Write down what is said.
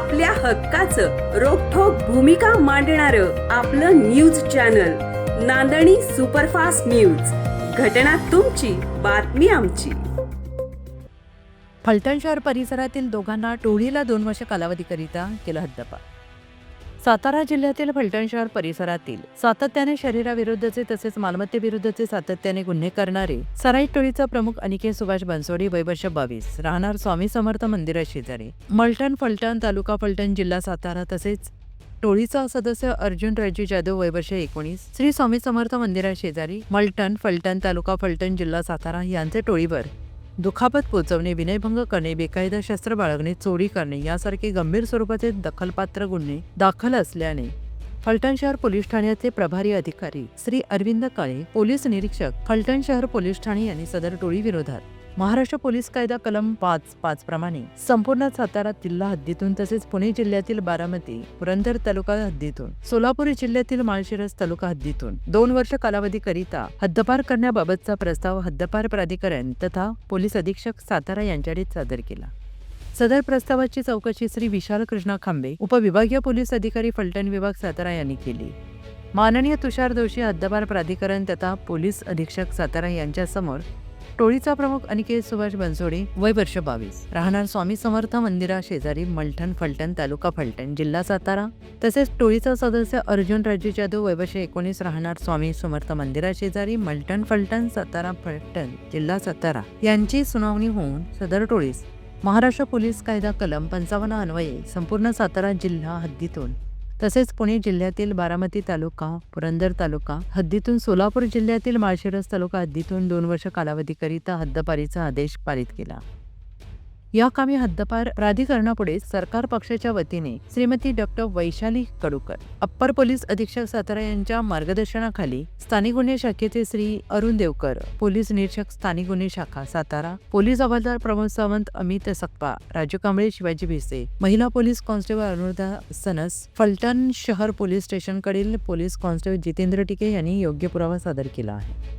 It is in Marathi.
आपल्या हक्काचं रोखोक भूमिका मांडणार आपलं news channel Nandani superfast news. घटना तुमची बातमी आमची. फलटण शहर परिसरातील दोघांना टोळीला दोन वर्ष कालावधीकरिता केलं हद्दपार. सातारा जिल्ह्यातील फलटण शहर परिसरातील सातत्याने शरीराविरुद्धचे तसेच मालमत्तेविरुद्धचे सातत्याने गुन्हे करणारे सराई टोळीचा प्रमुख अनिकेत सुभाष बनसोडी वैवर्ष बावीस. राहणार स्वामी समर्थ मंदिरा शेजारी. मलटण फलटण तालुका फलटण जिल्हा सातारा तसेच टोळीचा सदस्य अर्जुन राजू जाधव वयवर्ष एकोणीस. श्री स्वामी समर्थ मंदिरा शेजारी मलटण फलटण तालुका फलटण जिल्हा सातारा यांचे टोळीवर दुखापत पोचवणे विनयभंग करणे बेकायदा शस्त्र बाळगणे चोरी करणे यासारखे गंभीर स्वरूपाचे दखलपात्र गुन्हे दाखल असल्याने फलटण शहर पोलीस ठाण्याचे प्रभारी अधिकारी श्री अरविंद काळे पोलीस निरीक्षक फलटण शहर पोलीस ठाणे यांनी सदर टोळी विरोधात महाराष्ट्र पोलीस कायदा कलम पाच पाच प्रमाणे संपूर्ण सातारा जिल्हा हद्दीतून तसेच पुणे जिल्ह्यातील बारामती पुरंदर तालुका हद्दीतून सोलापूर जिल्ह्यातील माळशिरस तालुका हद्दीतून दोन वर्ष कालावधीकरिता हद्दपार करण्याबाबतचा प्रस्ताव हद्दपार प्राधिकरण तथा पोलीस अधीक्षक सातारा यांच्याकडे सादर केला. सदर प्रस्तावाची चौकशी श्री विशाल कृष्णा खांबे उपविभागीय पोलीस अधिकारी फलटण विभाग सातारा यांनी केली. माननीय तुषार दोषी हद्दपार प्राधिकरण तथा पोलीस अधीक्षक सातारा यांच्यासमोर टोळीचा प्रमुख अनिकेत सुभाष बनसोडे वय वर्ष बावीस. राहणार स्वामी समर्थ मंदिरा शेजारी मलठण फलटण तालुका फलटण जिल्हा सातारा. तसेच टोळीचा सदस्य अर्जुन राजू जाधव वय वर्ष एकोणीस राहणार स्वामी समर्थ मंदिरा शेजारी मलठण फलटण सातारा फलटण जिल्हा सातारा. यांची सुनावणी होऊन सदर टोळीस महाराष्ट्र पोलीस कायदा कलम पंचावन्न अन्वये संपूर्ण सातारा जिल्हा हद्दीतून तसेच पुणे जिल्ह्यातील बारामती तालुका पुरंदर तालुका हद्दीतून सोलापूर जिल्ह्यातील माळशिरस तालुका हद्दीतून दोन वर्ष कालावधीकरिता हद्दपारीचा आदेश पारित केला. या कामी हद्दपार प्राधिकरणापुढे सरकार पक्षाच्या वतीने Shrimati doctor Vaishali Kadukar upper police अधीक्षक सातारा यांच्या मार्गदर्शनाखाली स्थानिक गुन्हे शाखेचे श्री अरुण देवकर पोलीस निरीक्षक स्थानिक गुन्हे शाखा सातारा पोलीस हवालदार प्रमोद सावंत अमित सकपा राजू कांबळे शिवाजी भिसे महिला पोलीस कॉन्स्टेबल अनुराधा सनस फलटण शहर पोलीस स्टेशनकडील पोलीस कॉन्स्टेबल जितेंद्र टिके यांनी योग्य पुरावा सादर केला आहे.